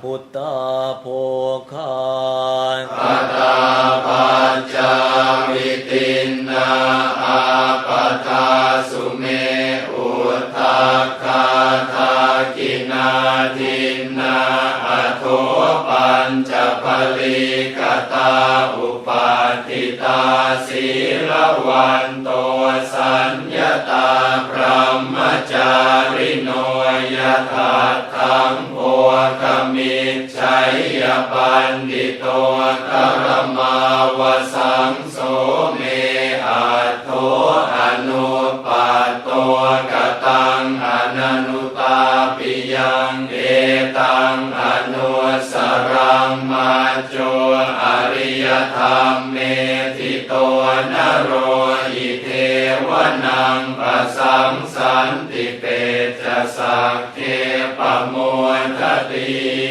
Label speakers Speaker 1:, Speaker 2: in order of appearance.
Speaker 1: พุทธาโภคาน
Speaker 2: ปตาปัญจาวิตินนาอาปทาสุเมอุทาคาทากินาทินนาอโทปัญจพลิกตาอุปาทิตาศีลวันโตสัญญาตาพรหมจาริโน ยถาทังโพคมิจฉัยยปันติโตกรมาวสังโสเมอาโทอนุปัตโตกตังอนันุตาปิยังเอตังอนุสรังมาโจอริยธรรมเมติโตนโรอิเทวนังปสสังสันติเป ตักเทปโมทติ